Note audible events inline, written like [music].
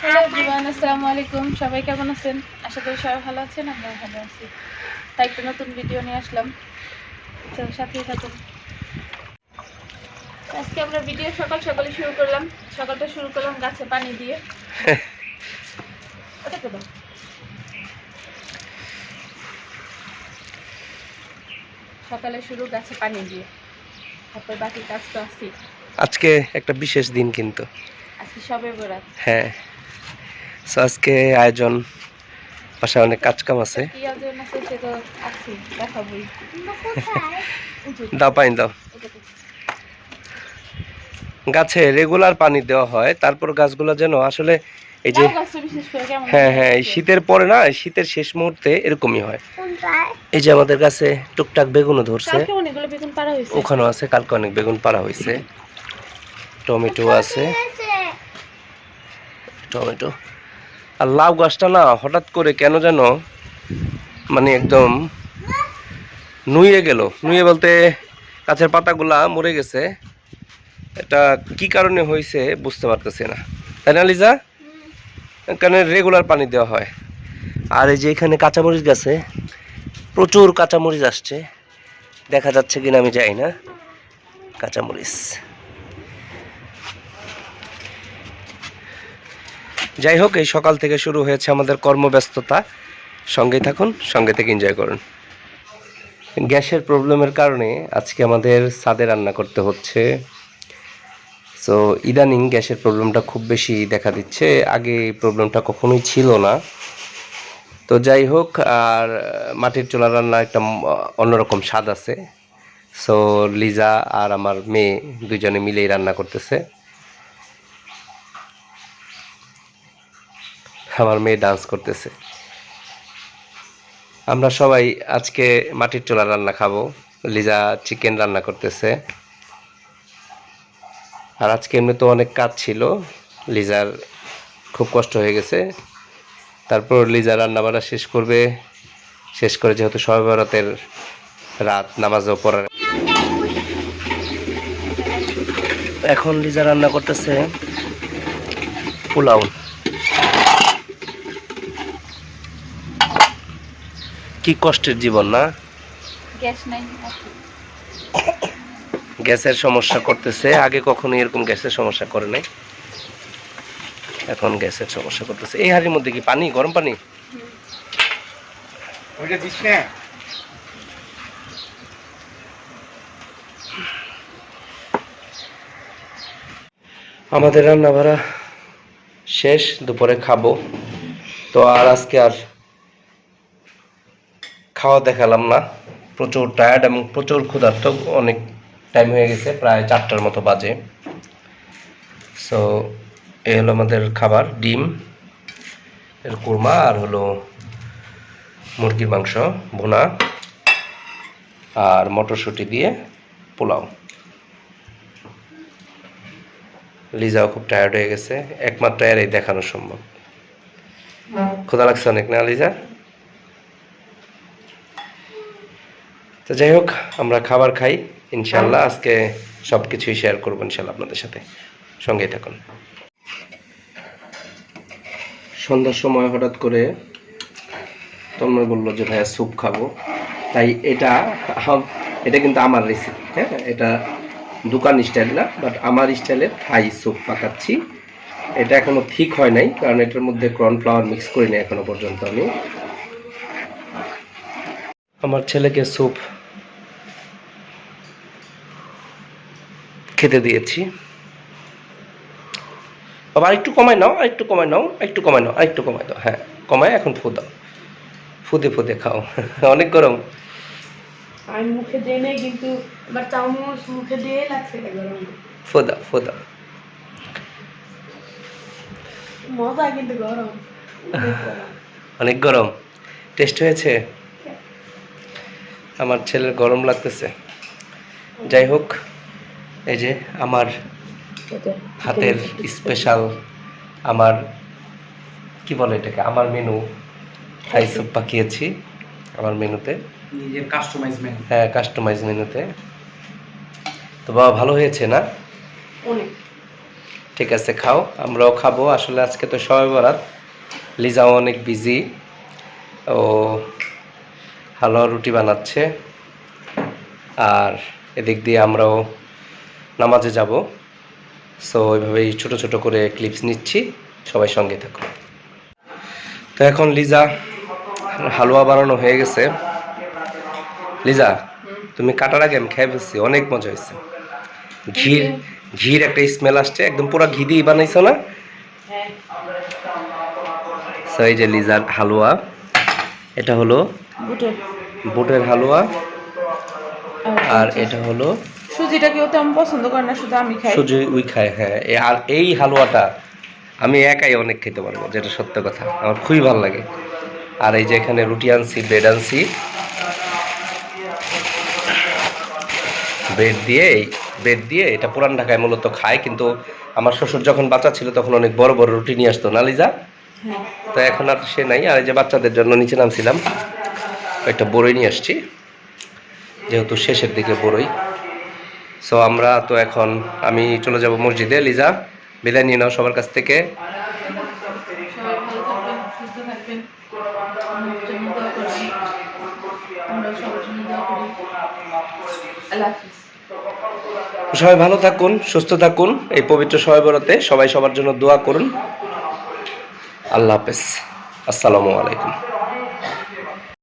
Hello everyone আসসালামু আলাইকুম। সবাই কেমন আছেন? আশা করি সবাই ভালো আছেন আমরা ভালো আছি। তাই একটা নতুন ভিডিও নিয়ে আসলাম। তো সাথেই থাকুন। আজকে আমরা ভিডিও সকাল সকালে শুরু করলাম। সকালটা শুরু করলাম গাছে পানি দিয়ে। [laughs] ওটা সকালে শুরু গাছে পানি দিয়ে। তারপর বাকি কাজ তো আছি আজকে একটা বিশেষ দিন কিন্তু। আজকে সবে বরাত। হ্যাঁ। So, আজকে আয়োজন বাসায় অনেক কাজ কাম আছে। সে দাও পানি দাও। গাছে রেগুলার পানি দেওয়া হয় তারপর গাছগুলো যেন আসলে এই যে লাউ গাছটা বিশেষ করে কেমন হ্যাঁ হ্যাঁ এই শীতের পরে না শীতের শেষ মুহূর্তে এরকমই হয়। এই যে আমাদের কাছে টুকটাক বেগুনও ধরছে। ওখানেও আছে কালকে অনেক বেগুন পাড়া হয়েছে। টমেটো আছে। টমেটো। আর লাউ গাছটা না হঠাৎ করে কেন যেন মানে একদম নুয়ে গেল। নুয়ে বলতে গাছের পাতাগুলা মরে গেছে। এটা কি কারণে হয়েছে বুঝতে পারতেছি না। তাই না, লিজা? এখানে রেগুলার পানি দেওয়া হয়? আর এই যে এখানে কাঁচামরিচ গাছে প্রচুর কাঁচামরিচ আসছে। দেখা যাচ্ছে কিনা আমি জানি না। কাঁচামরিচ। যাই হোক, এই সকাল থেকে শুরু হয়েছে আমাদের কর্মব্যস্ততা। সঙ্গে থাকুন, সঙ্গে থেকে এনজয় করুন। গ্যাসের প্রবলেমের কারণে আজকে আমাদের সাদে রান্না করতে হচ্ছে। সো ইদানিং গ্যাসের প্রবলেমটা খুব বেশি দেখা দিচ্ছে। আগে প্রবলেমটা কখনোই ছিল না। তো যাই হোক, আর মাটির চুলা রান্না একটা অন্যরকম স্বাদ আছে। সো লিজা আর আমার মেয়ে দুজনে মিলেই রান্না করতেছে। আমার মেয়ে ডান্স করতেছে। আমরা সবাই আজকে মাটির চুলা রান্না খাব। লিজা চিকেন রান্না করতেছে। আর আজকে এমনি তো অনেক কাজ ছিল। লিজার খুব কষ্ট হয়ে গেছে। তারপর লিজা রান্না বান্না শেষ করবে। শেষ করে যেহেতু সবে বরাতের রাত, নামাজও পড়ার। এখন লিজা রান্না করতেছে পোলাও। কি কষ্টের জীবন না? গ্যাস নাই গ্যাসের সমস্যা করতেছে। আগে কখনো এরকম গ্যাসের সমস্যা করে নাই। এখন গ্যাসের সমস্যা করতেছে। এই হাড়ির মধ্যে কি পানি গরম পানি? ওইটা দিস না। আমাদের রান্না বাড়া শেষ দুপুরে খাব। তো আর আজকে আর খাওয়া দেখালাম না। প্রচুর টায়ার্ড এবং প্রচুর ক্ষুধার্ত। অনেক টাইম হয়ে গেছে প্রায় চারটার মতো বাজে। সো এই হলো আমাদের খাবার ডিম এর কুরমা আর হলো মুরগির মাংস ভুনা আর মটরশুঁটি দিয়ে পোলাও। লিজাও খুব টায়ার্ড হয়ে গেছে। একমাত্র এরাই দেখানো সম্ভব। ক্ষুধা লাগছে অনেক না লিজা? তো যাই হোক, আমরা খাবার খাই ইনশাল্লাহ আজকে সব কিছুই শেয়ার করব ইনশাল্লাহ আপনাদের সাথে। সঙ্গেই থাকুন। সন্ধ্যার সময় হঠাৎ করে তন্ময় বলল যে, ভাইয়া, স্যুপ খাব। তাই এটা এটা কিন্তু আমার রেসিপি হ্যাঁ? এটা দোকান স্টাইল না বাট আমার স্টাইলে থাই স্যুপ পাকাচ্ছি। এটা এখনও ঠিক হয় নাই, কারণ এটার মধ্যে কর্নফ্লাওয়ার মিক্স করিনি এখনও পর্যন্ত আমি। আমার ছেলেকে স্যুপ খেতে দিয়েছি। বাবা একটু কমাই নাও একটু কমাই নাও একটু কমাই নাও একটু কমাই দাও। হ্যাঁ কমায় এখন ফু দাও। ফুদে ফুদে খাও। [laughs] অনেক গরম। আমি মুখে নেই কিন্তু এবার চামচ মুখে দিয়ে লাগছে গরম ফু দাও মজা কিন্তু গরম। [laughs] অনেক গরম। টেস্ট হয়েছে? আমার ছেলের গরম লাগতেছে। যাই হোক এই যে আমার হাতের স্পেশাল আমার কি বলে এটাকে? আমার মেনু থাই স্যুপ পাকিয়েছি আমার মেনুতে নিজের কাস্টমাইজমেন্ট হ্যাঁ কাস্টমাইজ মেনুতে তো বাবা ভালো হয়েছে না? অনেক। ঠিক আছে খাও। আমরাও খাব। আসলে আজকে তো সবাই বরাত লিজাও অনেক বিজি ও হালুয়া রুটি বানাচ্ছে। আর এদিক দিয়ে আমরাও নামাজে যাব। সো ওইভাবেই ছোট ছোট করে ক্লিপস নিচ্ছি। সবাই সঙ্গে থাকো। তো এখন লিজা হালুয়া বানানো হয়ে গেছে। লিজা তুমি কাটার আগে আমি খেয়ে ফেলছি অনেক মজা হয়েছে। ঘির ঘির একটা স্মেল আসছে একদম পুরো ঘি দিয়ে বানাইছো না? হ্যাঁ। এই যে লিজার হালুয়া এটা হলো বুটের। হালুয়া। আর এটা হলো সুজিটা কেউ তেমন পছন্দ করে না শুধু আমি খাই। সুজি উই খায় হ্যাঁ। আর এই হালুয়াটা আমি একাই অনেক খেতে পারব যেটা সত্য কথা। আমার খুবই ভালো লাগে। আর এই যে এখানে রুটি আনছি ব্রেড আনছি। ব্রেড দিয়ে ব্রেড দিয়ে এটা পুরান ঢাকায় মূলত খায় কিন্তু আমার শ্বশুর যখন বাচ্চা ছিল তখন অনেক বড় বড় রুটি নিয়ে আসতো না লিজা হ্যাঁ। তো এখন আর সে নাই। আর এই যে বাচ্চাদের জন্য নিচে নামছিলাম। একটা বড়ই নিয়ে আসছি যেহেতু শেষের দিকে বড়ই সো আমরা তো এখন আমি চলে যাব মসজিদে। লিজা বিদায় নিয়ে নাও সবার কাছ থেকে। সবাই ভালো থাকুন সুস্থ থাকুন এই পবিত্র সবাই বরাতে সবাই সবার জন্য দোয়া করুন। আল্লাহ হাফেজ। আসসালামু আলাইকুম।